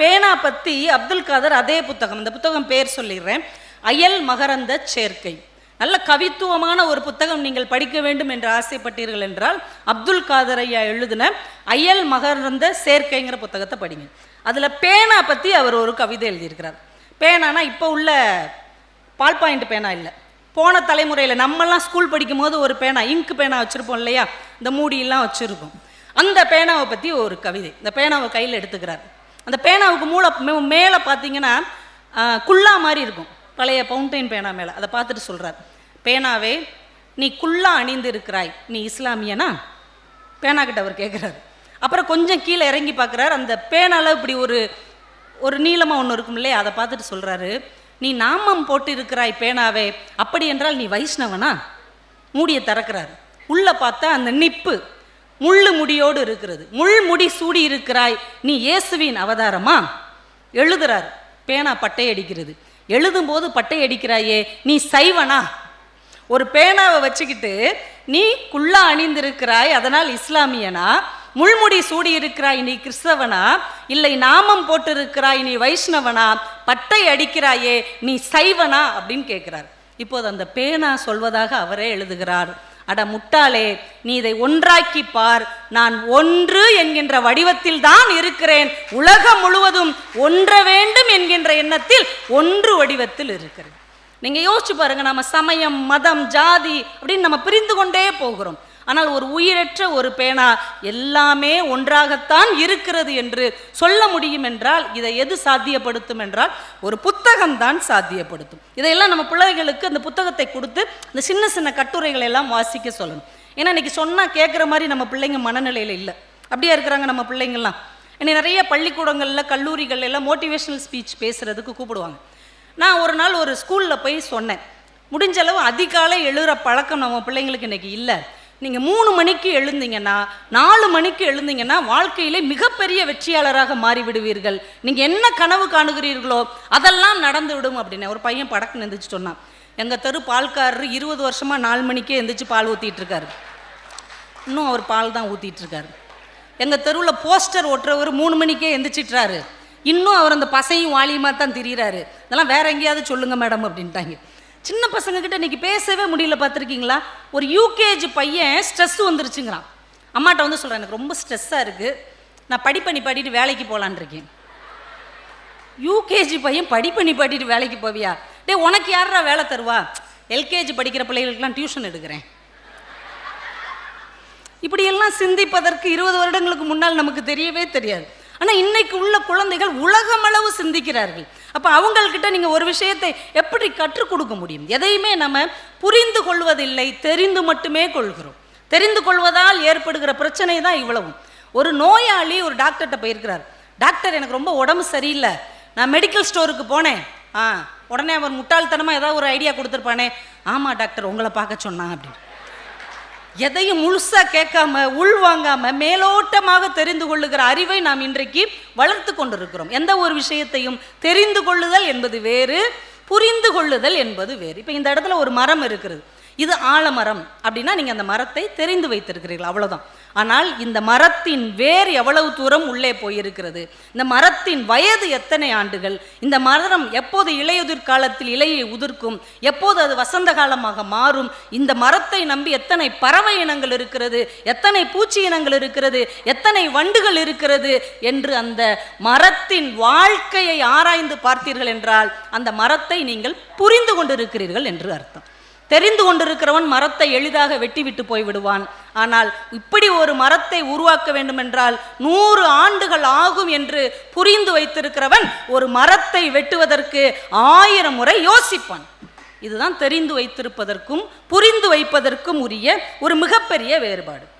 பேனா பற்றி அப்துல் காதர் அதே புத்தகம் இந்த புத்தகம் பேர் சொல்லிடுறேன். அயல் மகரந்த சேர்க்கை. நல்ல கவித்துவமான ஒரு புத்தகம் நீங்கள் படிக்க வேண்டும் என்று ஆசைப்பட்டீர்கள் என்றால் அப்துல் காதர் ஐயா எழுதின அயல் மகரந்த சேர்க்கைங்கிற புத்தகத்தை படிங்க. அதில் பேனா பற்றி அவர் ஒரு கவிதை எழுதியிருக்கிறார். பேனானா இப்போ உள்ள பால் பாயிண்ட் பேனா இல்லை. போன தலைமுறையில் நம்மெல்லாம் ஸ்கூல் படிக்கும் போது ஒரு பேனா இங்கு பேனா வச்சுருப்போம் இல்லையா? இந்த மூடியெல்லாம் வச்சுருக்கோம் அந்த பேனாவை பற்றி ஒரு கவிதை. இந்த பேனாவை கையில் எடுத்துக்கிறார். அந்த பேனாவுக்கு மூளை மேலே பார்த்தீங்கன்னா குல்லா மாதிரி இருக்கும். பழைய பவுண்டைன் பேனா மேலே. அதை பார்த்துட்டு சொல்கிறார் பேனாவே நீ குல்லா அணிந்து இருக்கிறாய் நீ இஸ்லாமியனா? பேனாக்கிட்ட அவர் கேட்குறாரு அப்புறம் கொஞ்சம் கீழே இறங்கி பார்க்குறாரு அந்த பேனால இப்படி ஒரு ஒரு நீளமாக ஒன்று இருக்கும் இல்லையா? அதை பார்த்துட்டு சொல்கிறாரு நீ நாமம் போட்டு இருக்கிறாய் பேனாவே. அப்படி என்றால் நீ வைஷ்ணவனா? மூடியை திறக்கிறார். உள்ளே பார்த்தா அந்த நிப்பு. முள்ளு முடியோடு இருக்கிறது. முள் முடி சூடி இருக்கிறாய். நீ இயேசுவின் அவதாரமா? எழுதுறார். பேனா பட்டை அடிக்கிறது எழுதும்போது பட்டை அடிக்கிறாயே நீ சைவனா? ஒரு பேனாவை வச்சுக்கிட்டு நீ குள்ளா அணிந்திருக்கிறாய் அதனால் இஸ்லாமியனா? முள்முடி சூடி இருக்கிறாய் நீ கிறிஸ்தவனா? இல்லை நாமம் போட்டிருக்கிறாய் நீ வைஷ்ணவனா? பட்டை அடிக்கிறாயே நீ சைவனா? அப்படின்னு கேட்கிறார். இப்போது அந்த பேனா சொல்வதாக அவரே எழுதுகிறார். அட முட்டாளே நீ இதை ஒன்றாக்கி பார். நான் ஒன்று என்கின்ற வடிவத்தில் தான் இருக்கிறேன். உலகம் முழுவதும் ஒன்ற வேண்டும் என்கின்ற எண்ணத்தில் ஒன்று வடிவத்தில் இருக்கிறேன். நீங்கள் யோசிச்சு பாருங்க நம்ம சமயம் மதம் ஜாதி அப்படின்னு நம்ம பிரிந்து கொண்டே போகிறோம். ஆனால் ஒரு உயிரற்ற ஒரு பேனா எல்லாமே ஒன்றாகத்தான் இருக்கிறது என்று சொல்ல முடியும் என்றால் இதை எது சாத்தியப்படுத்தும் என்றால் ஒரு புத்தகம் தான் சாத்தியப்படுத்தும். இதையெல்லாம் நம்ம பிள்ளைகளுக்கு அந்த புத்தகத்தை கொடுத்து இந்த சின்ன சின்ன கட்டுரைகளை எல்லாம் வாசிக்க சொல்லணும். ஏன்னா இன்னைக்கு சொன்னால் கேட்குற மாதிரி நம்ம பிள்ளைங்க மனநிலையில் இல்லை. அப்படியே இருக்கிறாங்க நம்ம பிள்ளைங்கள்லாம். என்னை நிறைய பள்ளிக்கூடங்களில் கல்லூரிகள் எல்லாம் மோட்டிவேஷனல் ஸ்பீச் பேசுகிறதுக்கு கூப்பிடுவாங்க. நான் ஒரு நாள் ஒரு ஸ்கூலில் போய் சொன்னேன். முடிஞ்ச அளவு அதிகாலை எழுகிற பழக்கம் நம்ம பிள்ளைங்களுக்கு இன்னைக்கு இல்லை. நீங்கள் மூணு மணிக்கு எழுந்தீங்கன்னா நாலு மணிக்கு எழுந்தீங்கன்னா வாழ்க்கையிலே மிகப்பெரிய வெற்றியாளராக மாறிவிடுவீர்கள். நீங்கள் என்ன கனவு காணுகிறீர்களோ அதெல்லாம் நடந்து விடும் அப்படின்னு ஒரு பையன் படக்குன்னு எந்திரிச்சு சொன்னான். எங்கள் தெரு பால்காரர் இருபது வருஷமாக நாலு மணிக்கே எந்திரிச்சு பால் ஊற்றிட்டுருக்காரு இன்னும் அவர் பால் தான் ஊற்றிட்டுருக்காரு எங்கள் தெருவில் போஸ்டர் ஓட்டுறவர் மூணு மணிக்கே எந்திரிச்சிட்றாரு. இன்னும் அவர் அந்த பசையும் வாலியுமாக தான் திரியிறாரு. இதெல்லாம் வேற எங்கேயாவது சொல்லுங்கள் மேடம் அப்படின்ட்டாங்க. சின்ன பசங்கக்கிட்ட இன்னைக்கு பேசவே முடியல பார்த்துருக்கீங்களா? ஒரு யூகேஜி பையன் ஸ்ட்ரெஸ் வந்துருச்சுங்கிறான். அம்மாட்ட வந்து சொல்கிறேன் எனக்கு ரொம்ப ஸ்ட்ரெஸ்ஸாக இருக்குது நான் படிப்பணி பாடிட்டு வேலைக்கு போகலான் இருக்கேன். யூகேஜி பையன் படிப்பணி பாடிட்டு வேலைக்கு போவியா? டேய் உனக்கு யாரா வேலை தருவா? எல்கேஜி படிக்கிற பிள்ளைகளுக்கெல்லாம் டியூஷன் எடுக்கிறேன். இப்படியெல்லாம் சிந்திப்பதற்கு இருபது வருடங்களுக்கு முன்னால் நமக்கு தெரியவே தெரியாது. ஆனால் இன்னைக்கு உள்ள குழந்தைகள் உலகமளவு சிந்திக்கிறார்கள். அப்போ அவங்கள்கிட்ட நீங்கள் ஒரு விஷயத்தை எப்படி கற்றுக் கொடுக்க முடியும்? எதையுமே நம்ம புரிந்து கொள்வதில்லை தெரிந்து மட்டுமே கொள்கிறோம். தெரிந்து கொள்வதால் ஏற்படுகிற பிரச்சனை தான் இவ்வளவும். ஒரு நோயாளி ஒரு டாக்டர்கிட்ட போயிருக்கிறார். டாக்டர் எனக்கு ரொம்ப உடம்பு சரியில்லை. நான் மெடிக்கல் ஸ்டோருக்கு போனேன். ஆ உடனே அவர் முட்டாள்தனமாக ஏதாவது ஒரு ஐடியா கொடுத்துருப்பானே. ஆமாம் டாக்டர் உங்களை பார்க்க சொன்னான் அப்படின்னு. எதையும் முழுசா கேட்காம உள்வாங்காம மேலோட்டமாக தெரிந்து கொள்ளுகிற அறிவை நாம் இன்றைக்கு வளர்த்து கொண்டிருக்கிறோம். எந்த ஒரு விஷயத்தையும் தெரிந்து கொள்ளுதல் என்பது வேறு புரிந்து கொள்ளுதல் என்பது வேறு. இப்போ இந்த இடத்துல ஒரு மரம் இருக்கிறது. இது ஆலமரம். அப்படின்னா நீங்கள் அந்த மரத்தை தெரிந்து வைத்திருக்கிறீர்கள். அவ்வளோதான் ஆனால் இந்த மரத்தின் வேர் எவ்வளவு தூரம் உள்ளே போயிருக்கிறது? இந்த மரத்தின் வயது எத்தனை ஆண்டுகள்? இந்த மரம் எப்போது இலையுதிர் காலத்தில் இலையை உதிர்க்கும்? எப்போது அது வசந்த காலமாக மாறும்? இந்த மரத்தை நம்பி எத்தனை பறவை இனங்கள் இருக்கிறது? எத்தனை பூச்சி இனங்கள் இருக்கிறது? எத்தனை வண்டுகள் இருக்கிறது? என்று அந்த மரத்தின் வாழ்க்கையை ஆராய்ந்து பார்த்தீர்கள் என்றால் அந்த மரத்தை நீங்கள் புரிந்து கொண்டிருக்கிறீர்கள் என்று அர்த்தம். தெரிந்து கொண்டிருக்கிறவன் மரத்தை எளிதாக வெட்டிவிட்டு போய் விடுவான் ஆனால் இப்படி ஒரு மரத்தை உருவாக்க வேண்டுமென்றால் நூறு ஆண்டுகள் ஆகும் என்று புரிந்து வைத்திருக்கிறவன் ஒரு மரத்தை வெட்டுவதற்கு ஆயிரம் முறை யோசிப்பான். இதுதான் தெரிந்து வைத்திருப்பதற்கும் புரிந்து வைப்பதற்கும் உரிய ஒரு மிகப்பெரிய வேறுபாடு.